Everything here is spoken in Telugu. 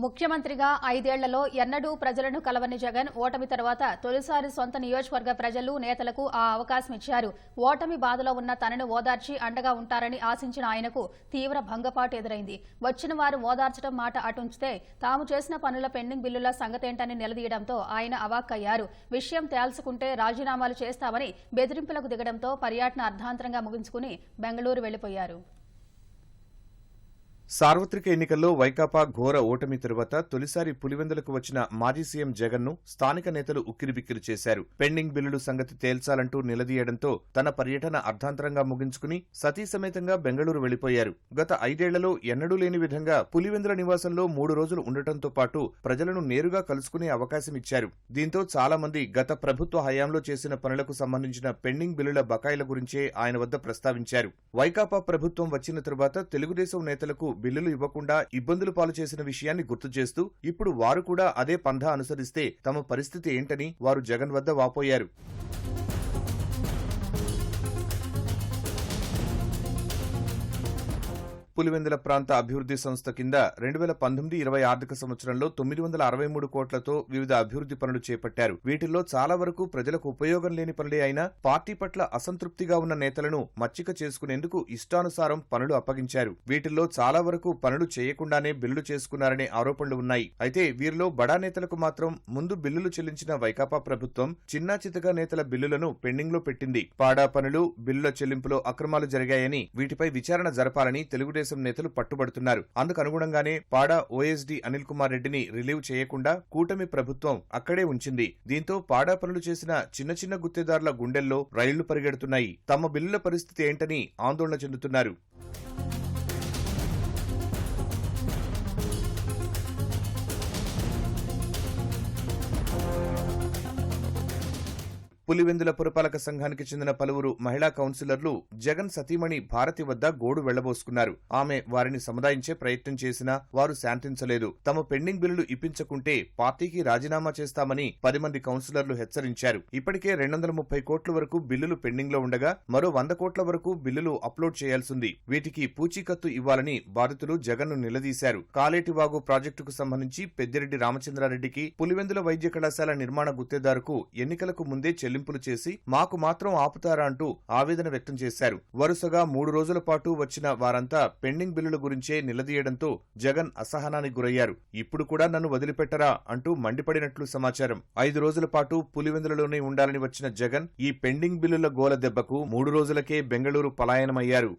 ముఖ్యమంత్రిగా ఐదేళ్ళలో ఎన్నడూ ప్రజలను కలవని జగన్ ఓటమి తర్వాత తొలిసారి సొంత నియోజకవర్గ ప్రజలు నేతలకు ఆ అవకాశం ఇచ్చారు. ఓటమి బాధలో ఉన్న తనను ఓదార్చి అండగా ఉంటారని ఆశించిన ఆయనకు తీవ్ర భంగపాటు ఎదురైంది. వచ్చిన వారు ఓదార్చడం మాట అటుంచితే తాము చేసిన పనుల పెండింగ్ బిల్లుల సంగతేంటని నిలదీయడంతో ఆయన అవాక్కయ్యారు. విషయం తేల్చుకుంటే రాజీనామాలు చేస్తామని బెదిరింపులకు దిగడంతో పర్యటన అర్ధాంతరంగా ముగించుకుని బెంగళూరు వెళ్ళిపోయారు సార్వత్రిక ఎన్నికల్లో వైకాపా ఘోర ఓటమి తరువాత తొలిసారి పులివెందులకు వచ్చిన మాజీ సీఎం జగన్ను స్థానిక నేతలు ఉక్కిరిబిక్కిరి చేశారు. పెండింగ్ బిల్లుల సంగతి తేల్చాలంటూ నిలదీయడంతో తన పర్యటన అర్ధాంతరంగా ముగించుకుని సతీ సమేతంగా బెంగళూరు వెళ్ళిపోయారు గత ఐదేళ్ళలో ఎన్నడూ లేని విధంగా పులివెందుల నివాసంలో మూడు రోజులు ఉండటంతో పాటు ప్రజలను నేరుగా కలుసుకునే అవకాశం ఇచ్చారు. దీంతో చాలా మంది గత ప్రభుత్వ హయాంలో చేసిన పనులకు సంబంధించిన పెండింగ్ బిల్లుల బకాయిల గురించే ఆయన వద్ద ప్రస్తావించారు. వైకాపా ప్రభుత్వం వచ్చిన తరువాత తెలుగుదేశం నేతలకు బిల్లులు ఇవ్వకుండా ఇబ్బందులు పాలు చేసిన విషయాన్ని గుర్తు చేస్తూ ఇప్పుడు వారు కూడా అదే పంధా అనుసరిస్తే తమ పరిస్థితి ఏంటని వారు జగన్ వద్ద వాపోయారు. పులివెందుల ప్రాంత అభివృద్ధి సంస్థ కింద రెండు వేల పంతొమ్మిది ఇరవై ఆర్థిక సంవత్సరంలో తొమ్మిది వందల అరవై మూడు కోట్లతో వివిధ అభివృద్ధి పనులు చేపట్టారు. వీటిల్లో చాలా వరకు ప్రజలకు ఉపయోగం లేని పనులే అయినా పార్టీ పట్ల అసంతృప్తిగా ఉన్న నేతలను మచ్చిక చేసుకునేందుకు ఇష్టానుసారం పనులు అప్పగించారు. వీటిల్లో చాలా వరకు పనులు చేయకుండానే బిల్లులు చేసుకున్నారనే ఆరోపణలు ఉన్నాయి. అయితే వీరిలో బడా నేతలకు మాత్రం ముందు బిల్లులు చెల్లించిన వైకాపా ప్రభుత్వం చిన్నా చితగా నేతల బిల్లులను పెండింగ్లో పెట్టింది. పాడా పనులు బిల్లుల చెల్లింపులో అక్రమాలు జరిగాయని వీటిపై విచారణ జరపాలని తెలుగుదేశం తెలుగుదేశం నేతలు పట్టుబడుతున్నారు. అందుకు అనుగుణంగానే పాడా ఓఎస్డీ అనిల్ కుమార్ రెడ్డిని రిలీవ్ చేయకుండా కూటమి ప్రభుత్వం అక్కడే ఉంచింది. దీంతో పాడా పనులు చేసిన చిన్న చిన్న గుత్తేదారుల గుండెల్లో రైళ్ళు పరిగెడుతున్నాయి. తమ బిల్లుల పరిస్థితి ఏంటని ఆందోళన చెందుతున్నారు. పులివెందుల పురపాలక సంఘానికి చెందిన పలువురు మహిళా కౌన్సిలర్లు జగన్ సతీమణి భారతి వద్ద గోడు వెళ్ళబోసుకున్నారు. ఆమె వారిని సముదాయించే ప్రయత్నం చేసినా వారు శాంతించలేదు. తమ పెండింగ్ బిల్లులు ఇప్పించకుంటే పార్టీకి రాజీనామా చేస్తామని పది మంది కౌన్సిలర్లు హెచ్చరించారు. ఇప్పటికే రెండు వందల ముప్పై కోట్ల వరకు బిల్లులు పెండింగ్లో ఉండగా మరో వంద కోట్ల వరకు బిల్లులు అప్లోడ్ చేయాల్సింది. వీటికి పూచీకత్తు ఇవ్వాలని బాధితులు జగన్ను నిలదీశారు. కాలేటివాగు ప్రాజెక్టుకు సంబంధించి పెద్దిరెడ్డి రామచంద్రారెడ్డికి పులివెందుల వైద్య కళాశాల నిర్మాణ గుత్తేదారుకు ఎన్నికలకు ముందే చెల్లింపులు చేసి మాకు మాత్రం ఆపుతారా అంటూ ఆవేదన వ్యక్తం చేశారు. వరుసగా మూడు రోజుల పాటు వచ్చిన వారంతా పెండింగ్ బిల్లుల గురించే నిలదీయడంతో జగన్ అసహనానికి గురయ్యారు. ఇప్పుడు కూడా నన్ను వదిలిపెట్టరా అంటూ మండిపడినట్లు సమాచారం. ఐదు రోజుల పాటు పులివెందులలోనే ఉండాలని వచ్చిన జగన్ ఈ పెండింగ్ బిల్లుల గోల దెబ్బకు మూడు రోజులకే బెంగళూరు పలాయనమయ్యారు.